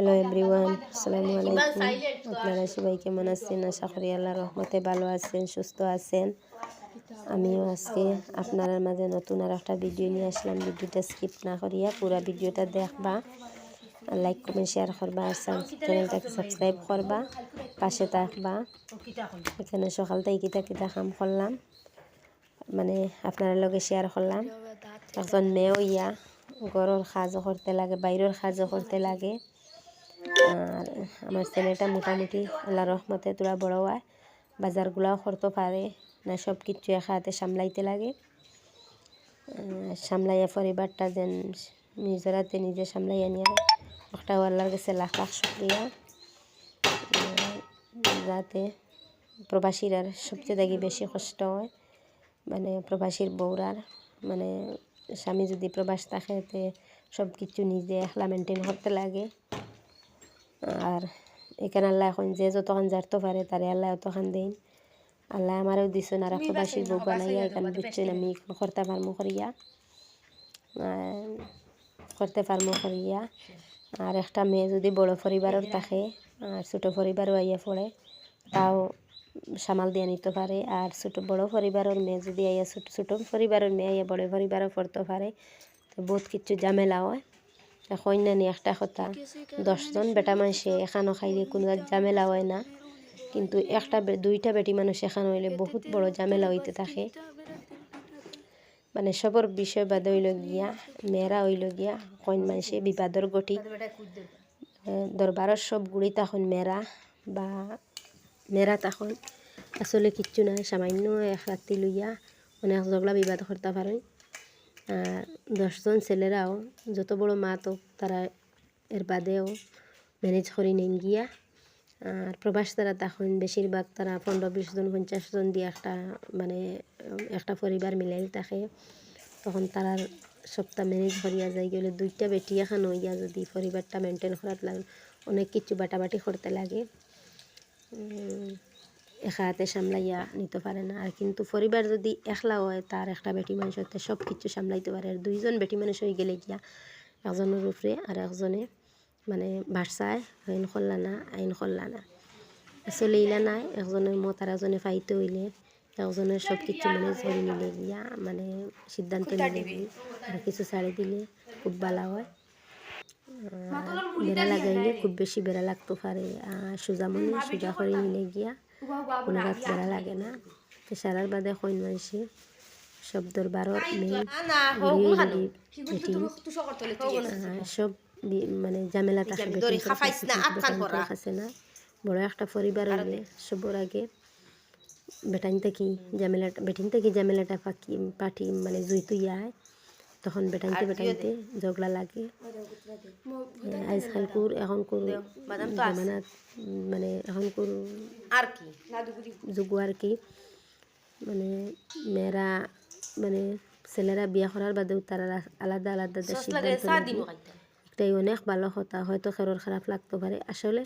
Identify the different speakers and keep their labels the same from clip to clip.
Speaker 1: Hello everyone আসসালামু আলাইকুম আপনারা সবাই কেমন আছেন? আশা করি আল্লাহ রহমতে ভালো আছেন, সুস্থ আছেন। আমিও আজকে আপনার মাঝে নতুন আর একটা ভিডিও নিয়ে আসলাম। ভিডিওটা স্কিপ না করিয়া পুরা ভিডিওটা দেখবা লাইক কমেন্ট শেয়ার করবা, আর চ্যানেলটাকে সাবস্ক্রাইব করবা, পাশে থাকবা। এখানে সকাল থেকে কিতা কিতা কাম করলাম। মানে আপনার লগে শেয়ার করলাম। একজন মেয়েও ইয়া গরুর সাজও করতে লাগে, বাইরের সাজও করতে লাগে। আর আমার ছেলেটা মোটামুটি আল্লাহ রহমতে তোরা বড় হয় বাজারগুলাও করতে পারে না সব কিছু একাতে সামলাইতে লাগে। সামলাইয়া পরিবারটা যেন নিজের হাতে নিজে সামলাইয়া নিয়ে একটা আল্লাহর কাছে লাখ লাখ শুক্রিয়া যাতে প্রবাসীর আর সবচেয়ে দেখি বেশি কষ্ট হয়। মানে প্রবাসীর বউরার মানে স্বামী যদি প্রবাস থাকে সব কিছু নিজে একলা মেনটেন করতে লাগে। আর এখানে আল্লাহ এখন যে যতক্ষণ জারতে পারে তারে আল্লাহ অতক্ষণ দেন আল্লাহ আমারও দিছেন আর প্রবাসীর বউ বানাইয়া এখানে বুঝছেন আমি করতে পারমো করিয়া। করতে পারমো করিয়া। আর একটা মেয়ে যদি বড় পরিবারের থাকে আর ছোটো পরিবারও আইয়া পড়ে তাও সামাল দিয়ে নিতে পারে। আর ছোটো বড় পরিবারের মেয়ে যদি আইয়া ছোটো ছোটো পরিবারের মেয়ে আইয়া বড় পরিবারও পড়তে পারে তো বহুত কিছু ঝামেলা হয়। কন্যানি একটা কথা। দশজন বেটা মানুষে এখানো খাইলে কোনো ঝামেলা হয় না। কিন্তু একটা দুইটা বেটি মানুষ এখানে হইলে বহুত বড় ঝামেলা হইতে থাকে। মানে সবর বিষয় বাদে হইল গিয়া, মেয়েরা হইল গিয়া কইন মানুষে বিবাদর গটি দরবারের সব গুড়ি তখন মেয়েরা বা মেয়েরা তখন আসলে কিচ্ছু নাই, সামান্য এক রাত্রি লইয়া অনেক ঝগড়া বিবাদ করতে পারে। আর দশজন ছেলেরাও যত বড় মা তো তারা এর বাদেও ম্যানেজ করে নেন গিয়া আর প্রবাস তারা তখন বেশিরভাগ তারা পনেরো বিশ জন, পঞ্চাশ জন দিয়ে একটা মানে একটা পরিবার মিলাই থাকে। তখন তারার সপ্তাহ ম্যানেজ করিয়া যায়। গেলে দুইটা বেটি এখন হইয়া যদি পরিবারটা মেনটেন করার লাগে অনেক কিছু বাটাবাটি করতে লাগে। একা হাতে সামলাইয়া নিতে পারে না। আর কিন্তু পরিবার যদি একলা হয় তার একটা বেটি মানুষ হতে সব কিছু সামলাইতে পারে। আর দুইজন বেটি মানুষ হয়ে গেলে গিয়া একজনের উপরে আর একজনে মানে বাসায় আইন করলা না আইন করলা না আসলে ইলা নাই একজনের মত আর একজনে ফাইতে হইলে একজনের সব কিছু মানে ধরে নিলে গিয়া মানে সিদ্ধান্ত নিলে আর কিছু ছাড়ি দিলে খুব ভালো হয়। বেড়া লাগাইলে খুব বেশি বেড়া লাগতে পারে। আর সোজা মনে সোজা করে নিলে গিয়া কোনো রাত বেড়া লাগে না। তো সারার বাদে কইন মানুষে সব দরবারর মেয়ে সব মানে ঝামেলা থাকে না বড় একটা পরিবার হইলে সবর আগে বেটাইন থেকে ঝামেলাটা বেটিন থেকে ঝামেলাটা পাকি পাঠি মানে জুই তুইয়ায় তখন বেটাইতে বেটাইতে ঝগড়া লাগে। আজকাল কুর এখন কুর জামানাত মানে এখন কুর আর কি? যুগ আর কি। মানে মেয়েরা মানে ছেলেরা বিয়া করার বাদেও তারা আলাদা আলাদা একটাই অনেক ভালো কথা হয়তো খেরোর খারাপ লাগতে পারে আসলে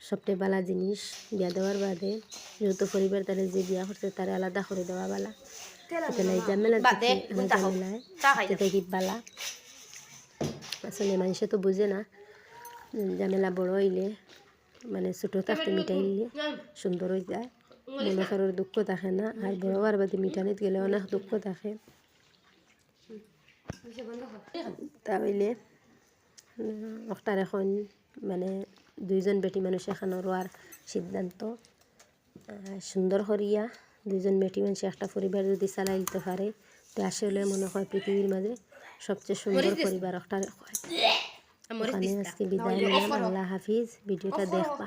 Speaker 1: সবটাই বালা জিনিস বিয়া দেওয়ার বাদে যেহেতু পরিবার তারা যে বিয়া করছে তারা আলাদা করে দেওয়া বালা। ঝামেলা বালা আসলে মানুষে তো বুঝে না ঝামেলা বড় হইলে মানে ছোটো থাকতে মিটাই নিলে সুন্দর হয়ে যায় মনে করার দুঃখ থাকে না আর বড় হওয়ার বাদে মিটানিত গেলে অনেক দুঃখ থাকে তাহলে একটার এখন মানে দুইজন বেটি মানুষ এখানে রোয়ার সিদ্ধান্ত সুন্দর করিয়া দুইজন মেটি মানুষ একটা পরিবার যদি চালাই নিতে পারে তো আসলে মনে হয় পৃথিবীর মাঝে সবচেয়ে সুন্দর পরিবার। একটা হয় ওখানে আজকে বিদায় নিলাম। আল্লাহ হাফিজ। ভিডিওটা দেখবা।